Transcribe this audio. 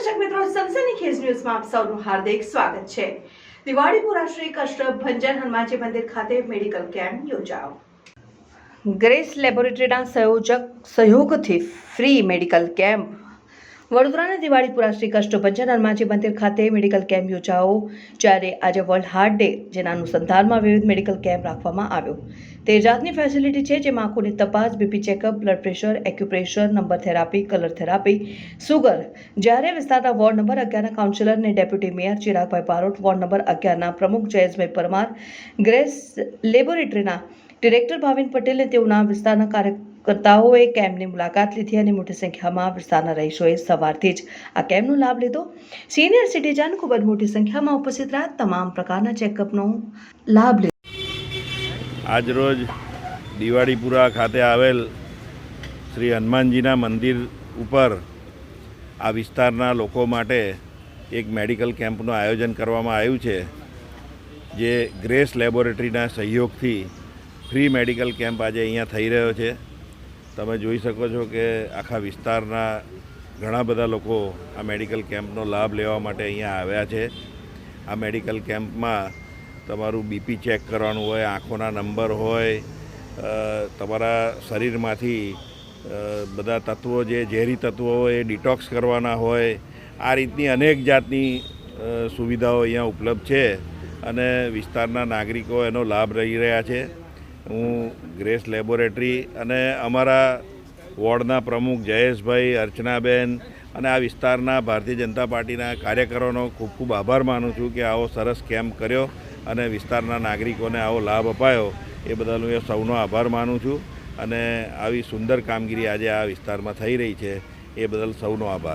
દર્શક મિત્રો સનસનીખેજ ન્યૂઝમાં આપ સૌનું હાર્દિક સ્વાગત છે. દિવાળીપુરા શ્રી કષ્ટ ભંજન હનુમાનજી મંદિર ખાતે મેડિકલ કેમ્પ યોજાયો. ગ્રેસ લેબોરેટરીના સંયોજક સહયોગથી ફ્રી મેડિકલ કેમ્પ વડોદરાના દિવાળીપુરા શ્રી કષ્ટભંજન હનુમાનજી મંદિર ખાતે મેડિકલ કેમ્પ યોજાયો, જ્યારે આજે વર્લ્ડ હાર્ટ ડે, જેના અનુસંધાનમાં વિવિધ મેડિકલ કેમ્પ રાખવામાં આવ્યો. તે જાતની ફેસિલિટી છે, જેમાં આંખોની તપાસ BP checkup blood pressure acupressure number therapy colour therapy sugar જ્યારે વિસ્તારના વોર્ડ નંબર અગિયારના કાઉન્સિલર અને deputy mayor Chiragbhai Barot ward number અગિયારના પ્રમુખ જયેશભાઈ પરમાર ગ્રેસ લેબોરેટરીના ડિરેક્ટર ભાવિન પટેલે તેઓના વિસ્તારના કાર્યકર્તાઓએ કેમ્પની મુલાકાત લીધી અને મોટી સંખ્યામાં વિસ્તારના રહીશોએ સવારથી જ આ કેમ્પનો લાભ લીધો. સિનિયર સિટીઝન ખૂબ જ મોટી સંખ્યામાં ઉપસ્થિત રહ્યા. તમામ પ્રકારના ચેકઅપનો લાભ લીધો. આજરોજ દિવાળીપુરા ખાતે આવેલ શ્રી હનુમાનજીના મંદિર ઉપર આ વિસ્તારના લોકો માટે એક મેડિકલ કેમ્પનું આયોજન કરવામાં આવ્યું છે, જે ગ્રેસ લેબોરેટરીના સહયોગથી ફ્રી મેડિકલ કેમ્પ આજે અહીંયા થઈ રહ્યો છે. તમે જોઈ શકો છો કે આખા વિસ્તારના ઘણા બધા લોકો આ મેડિકલ કેમ્પનો લાભ લેવા માટે અહીંયા આવ્યા છે. આ મેડિકલ કેમ્પમાં તમારું બીપી ચેક કરવાનું હોય, આંખોના નંબર હોય તમારા શરીરમાંથી બધા તત્વો જે ઝેરી તત્વો હોય એ ડિટોક્સ કરવાના હોય. આ રીતની અનેક જાતની સુવિધાઓ અહીંયા ઉપલબ્ધ છે અને વિસ્તારના નાગરિકો એનો લાભ લઈ રહ્યા છે. હું ગ્રેસ લેબોરેટરી અને અમારા વોર્ડના પ્રમુખ જયેશભાઈ અર્ચનાબેન અને આ વિસ્તારના ભારતીય જનતા પાર્ટીના કાર્યકરોનો ખૂબ ખૂબ આભાર માનું છું કે આવો સરસ કેમ્પ કર્યો અને વિસ્તારના નાગરિકોને આવો લાભ અપાયો. એ બદલ હું સૌનો આભાર માનું છું અને આવી સુંદર કામગીરી આજે આ વિસ્તારમાં થઈ રહી છે. એ બદલ સૌનો આભાર.